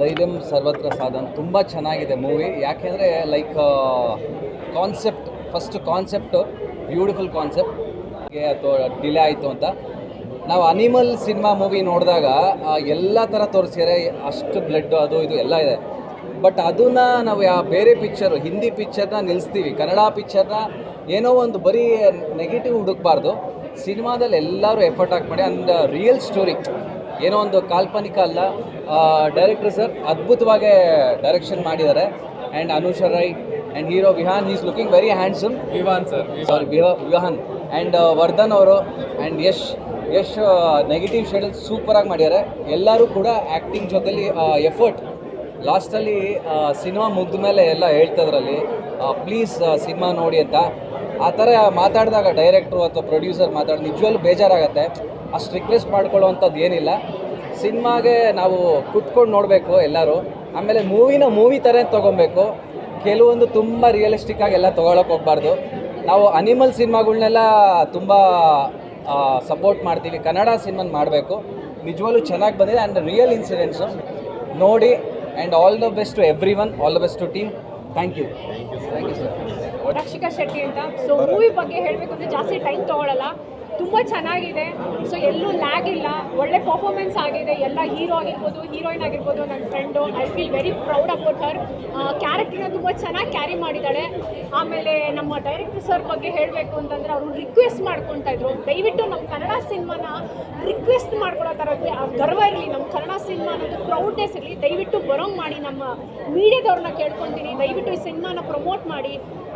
ಧೈರ್ಯಂ ಸರ್ವತ್ರ ಸಾಧನ್. ತುಂಬ ಚೆನ್ನಾಗಿದೆ ಮೂವಿ ಯಾಕೆಂದರೆ like concept first concept beautiful concept ಅಥವಾ ಡಿಲೇ ಆಯಿತು ಅಂತ. ನಾವು ಅನಿಮಲ್ ಸಿನಿಮಾ ಮೂವಿ ನೋಡಿದಾಗ ಎಲ್ಲ ಥರ ತೋರಿಸಿದರೆ ಅಷ್ಟು ಬ್ಲಡ್ ಅದು, ಇದು ಎಲ್ಲ ಇದೆ. ಬಟ್ ಅದನ್ನ ನಾವು ಯಾವ ಬೇರೆ ಪಿಕ್ಚರು ಹಿಂದಿ ಪಿಕ್ಚರ್ನ ನಿಲ್ಲಿಸ್ತೀವಿ ಕನ್ನಡ ಪಿಕ್ಚರ್ನ ಏನೋ ಒಂದು ಬರೀ ನೆಗೆಟಿವ್ ಹುಡುಕ್ಬಾರ್ದು. ಸಿನಿಮಾದಲ್ಲಿ ಎಲ್ಲರೂ ಎಫರ್ಟ್ ಹಾಕಿ ಮಾಡಿ ಅಂಡ್ ರಿಯಲ್ ಸ್ಟೋರಿ ಏನೋ ಒಂದು ಕಾಲ್ಪನಿಕ ಅಲ್ಲ. ಡೈರೆಕ್ಟರ್ ಸರ್ ಅದ್ಭುತವಾಗಿ ಡೈರೆಕ್ಷನ್ ಮಾಡಿದ್ದಾರೆ. And Anusha Rai and hero Vihan is looking very handsome Vihan sir sorry Vihan and Vardhan ಅವರು ಆ್ಯಂಡ್ ಯಶ್ ಯಶ್ ನೆಗೆಟಿವ್ ಶೇಡಲ್ಲಿ ಸೂಪರಾಗಿ ಮಾಡಿದ್ದಾರೆ. ಎಲ್ಲರೂ ಕೂಡ ಆ್ಯಕ್ಟಿಂಗ್ ಜೊತೆಲಿ ಎಫರ್ಟ್ ಲಾಸ್ಟಲ್ಲಿ ಸಿನಿಮಾ ಮುಗಿದ ಮೇಲೆ ಎಲ್ಲ ಹೇಳ್ತದ್ರಲ್ಲಿ ಪ್ಲೀಸ್ ಸಿನಿಮಾ ನೋಡಿ ಅಂತ. ಆ ಥರ ಮಾತಾಡಿದಾಗ ಡೈರೆಕ್ಟ್ರು ಅಥವಾ ಪ್ರೊಡ್ಯೂಸರ್ ಮಾತಾಡಿ ನಿಜವಲ್ಲೂ ಬೇಜಾರಾಗತ್ತೆ. ಅಷ್ಟು ರಿಕ್ವೆಸ್ಟ್ ಮಾಡ್ಕೊಳ್ಳೋವಂಥದ್ದು ಏನಿಲ್ಲ. ಸಿನಿಮಾಗೆ ನಾವು ಕುತ್ಕೊಂಡು ನೋಡಬೇಕು ಎಲ್ಲರೂ. ಆಮೇಲೆ ಮೂವಿನ ಮೂವಿ ಥರ ತೊಗೊಬೇಕು. ಕೆಲವೊಂದು ತುಂಬ ರಿಯಲಿಸ್ಟಿಕ್ ಆಗಿ ಎಲ್ಲ ತೊಗೊಳಕ್ಕೆ ಹೋಗ್ಬಾರ್ದು. ನಾವು ಅನಿಮಲ್ ಸಿನಿಮಾಗಳನ್ನೆಲ್ಲ ತುಂಬ ಸಪೋರ್ಟ್ ಮಾಡ್ತೀವಿ. ಕನ್ನಡ ಸಿನಿಮಾನ ಮಾಡಬೇಕು. ನಿಜವಾಗ್ಲೂ ಚೆನ್ನಾಗಿ ಬಂದಿದೆ. ಆ್ಯಂಡ್ ರಿಯಲ್ ಇನ್ಸಿಡೆಂಟ್ಸು ನೋಡಿ. And all the best to everyone all the best to team thank you thank you sir Rakshika Shetty ಅಂತ. ಸೊ ಮೂವಿ ಬಗ್ಗೆ ಹೇಳಬೇಕು ಅಂದರೆ ಜಾಸ್ತಿ ಟೈಮ್ ತೊಗೊಳಲ್ಲ. ತುಂಬ ಚೆನ್ನಾಗಿದೆ. ಸೊ ಎಲ್ಲೂ ಲ್ಯಾಗ್ ಇಲ್ಲ. ಒಳ್ಳೆ ಪರ್ಫಾರ್ಮೆನ್ಸ್ ಆಗಿದೆ, ಎಲ್ಲ ಹೀರೋ ಆಗಿರ್ಬೋದು ಹೀರೋಯಿನ್ ಆಗಿರ್ಬೋದು ನನ್ನ friend I feel very proud about her ಕ್ಯಾರೆಕ್ಟರ್ನ ತುಂಬ ಚೆನ್ನಾಗಿ ಕ್ಯಾರಿ ಮಾಡಿದ್ದಾಳೆ. ಆಮೇಲೆ ನಮ್ಮ ಡೈರೆಕ್ಟರ್ ಸರ್ ಬಗ್ಗೆ ಹೇಳಬೇಕು ಅಂತಂದರೆ ಅವರು ರಿಕ್ವೆಸ್ಟ್ ಮಾಡ್ಕೊತಾ ಇದ್ರು. ದಯವಿಟ್ಟು ನಮ್ಮ ಕನ್ನಡ ಸಿನಿಮಾನ ರಿಕ್ವೆಸ್ಟ್ ಮಾಡ್ಕೊಳ್ಳೋ ಥರ ಗರ್ವ ಇರಲಿ. ನಮ್ಮ ಕನ್ನಡ ಸಿನಿಮಾ ಅನ್ನೋದು ಪ್ರೌಡ್ನೆಸ್ ಇರಲಿ. ದಯವಿಟ್ಟು ಬರೋಂಗ್ ಮಾಡಿ. ನಮ್ಮ ಮೀಡಿಯಾದವ್ರನ್ನ ಕೇಳ್ಕೊತೀನಿ. ದಯವಿಟ್ಟು ಈ ಸಿನಿಮಾನ ಪ್ರಮೋಟ್ ಮಾಡಿ.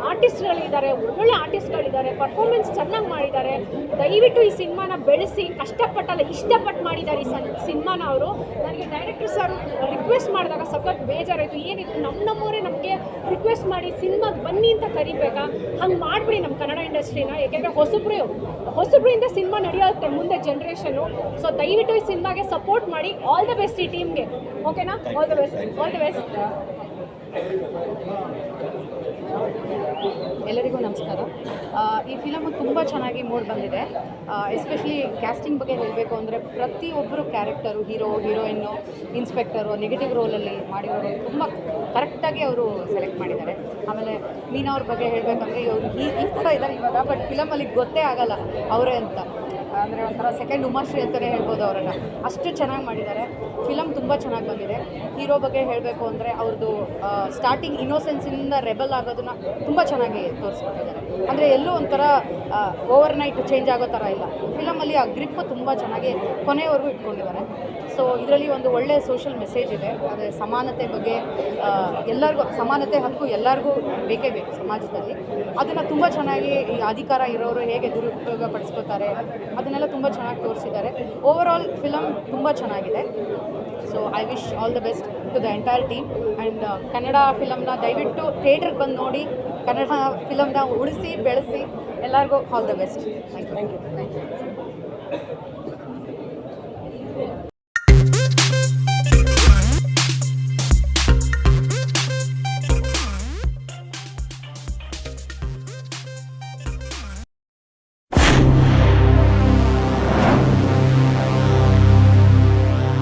ಆರ್ಟಿಸ್ಟ್ಗಳಿದ್ದಾರೆ, ಒಳ್ಳೊಳ್ಳೆ ಆರ್ಟಿಸ್ಟ್ಗಳಿದ್ದಾರೆ. ಪರ್ಫಾರ್ಮೆನ್ಸ್ ಚೆನ್ನಾಗಿ ಮಾಡಿದ್ದಾರೆ. ದಯವಿಟ್ಟು ಈ ಸಿನಿಮಾನ ಬೆಳೆಸಿ. ಕಷ್ಟಪಟ್ಟಲ್ಲ ಇಷ್ಟಪಟ್ಟು ಮಾಡಿದ್ದಾರೆ ಈ ಸನ್ ಸಿನಿಮಾನ ಅವರು. ನನಗೆ ಡೈರೆಕ್ಟರ್ ಸರ್ ರಿಕ್ವೆಸ್ಟ್ ಮಾಡಿದಾಗ ಸಖತ್ ಬೇಜಾರಾಯಿತು. ಏನಿತ್ತು ನಮ್ಮ ನಮ್ಮವರೇ ನಮಗೆ ರಿಕ್ವೆಸ್ಟ್ ಮಾಡಿ ಸಿನಿಮಾಗೆ ಬನ್ನಿ ಅಂತ ಕರಿಬೇಕಾ? ಹಂಗೆ ಮಾಡಿಬಿಡಿ ನಮ್ಮ ಕನ್ನಡ ಇಂಡಸ್ಟ್ರಿನ. ಯಾಕೆಂದರೆ ಹೊಸಬ್ರು ಹೊಸಬ್ರಿಂದ ಸಿನಿಮಾ ನಡೆಯುತ್ತೆ ಮುಂದೆ ಜನ್ರೇಷನು ಸೊ ದಯವಿಟ್ಟು ಈ ಸಿನಿಮಾಗೆ ಸಪೋರ್ಟ್ ಮಾಡಿ. ಆಲ್ ದ ಬೆಸ್ಟ್ ಈ ಟೀಮ್ಗೆ ಓಕೆನಾ all the best all the best ಎಲ್ಲರಿಗೂ ನಮಸ್ಕಾರ. ಈ ಫಿಲಮ್ ತುಂಬ ಚೆನ್ನಾಗಿ ಮೂಡ್ ಬಂದಿದೆ. ಎಸ್ಪೆಷಲಿ ಕ್ಯಾಸ್ಟಿಂಗ್ ಬಗ್ಗೆ ಹೇಳಬೇಕು ಅಂದರೆ ಪ್ರತಿಯೊಬ್ಬರು character hero heroine inspector negative ರೋಲಲ್ಲಿ ಮಾಡಿರೋರು ತುಂಬ ಕರೆಕ್ಟಾಗಿ ಅವರು ಸೆಲೆಕ್ಟ್ ಮಾಡಿದ್ದಾರೆ. ಆಮೇಲೆ ಮೀನಾ ಅವ್ರ ಬಗ್ಗೆ ಹೇಳಬೇಕಂದ್ರೆ ಇವರು ಈ ಈ ಥರ ಇದ್ದಾರೆ ಇವಾಗ ಬಟ್ ಫಿಲಮಲ್ಲಿ ಗೊತ್ತೇ ಆಗಲ್ಲ ಅವರೇ ಅಂತ. ಅಂದರೆ ಒಂಥರ ಸೆಕೆಂಡ್ ಉಮಾಶ್ರೀ ಅಂತಲೇ ಹೇಳ್ಬೋದು ಅವರನ್ನು. ಅಷ್ಟು ಚೆನ್ನಾಗಿ ಮಾಡಿದ್ದಾರೆ. ಫಿಲಮ್ ತುಂಬ ಚೆನ್ನಾಗಿ ಬಂದಿದೆ. ಹೀರೋ ಬಗ್ಗೆ ಹೇಳಬೇಕು ಅಂದರೆ ಅವ್ರದ್ದು ಸ್ಟಾರ್ಟಿಂಗ್ ಇನ್ನೋಸೆನ್ಸಿಂದ ರೆಬಲ್ ಆಗೋದನ್ನ ತುಂಬ ಚೆನ್ನಾಗಿ ತೋರಿಸ್ಕೊಟ್ಟಿದ್ದಾರೆ. ಅಂದರೆ ಎಲ್ಲೂ ಒಂಥರ ಓವರ್ ನೈಟ್ ಚೇಂಜ್ ಆಗೋ ಥರ ಇಲ್ಲ. ಫಿಲಮಲ್ಲಿ ಆ ಗ್ರಿಪ್ ತುಂಬ ಚೆನ್ನಾಗಿ ಕೊನೆಯವರೆಗೂ ಇಟ್ಕೊಂಡಿದ್ದಾರೆ. ಸೊ ಇದರಲ್ಲಿ ಒಂದು ಒಳ್ಳೆಯ ಸೋಷಿಯಲ್ ಮೆಸೇಜ್ ಇದೆ. ಆದರೆ ಸಮಾನತೆ ಬಗ್ಗೆ ಎಲ್ಲರಿಗೂ, ಸಮಾನತೆ ಹಕ್ಕು ಎಲ್ಲರಿಗೂ ಬೇಕೇ ಬೇಕು ಸಮಾಜದಲ್ಲಿ. ಅದನ್ನು ತುಂಬ ಚೆನ್ನಾಗಿ ಈ ಅಧಿಕಾರ ಇರೋರು ಹೇಗೆ ದುರುಪಯೋಗ ಪಡಿಸ್ಕೋತಾರೆ ಅದನ್ನೆಲ್ಲ ತುಂಬ ಚೆನ್ನಾಗಿ ತೋರಿಸಿದ್ದಾರೆ. ಓವರ್ ಆಲ್ ಫಿಲಮ್ ತುಂಬ ಚೆನ್ನಾಗಿದೆ. So I wish all the best to the entire team and Kannada ಫಿಲಮ್ನ ದಯವಿಟ್ಟು ಥಿಯೇಟ್ರಿಗೆ ಬಂದು ನೋಡಿ ಕನ್ನಡ ಫಿಲಮ್ನ ಉಳಿಸಿ ಬೆಳೆಸಿ ಎಲ್ಲರಿಗೂ all the best thank you thank you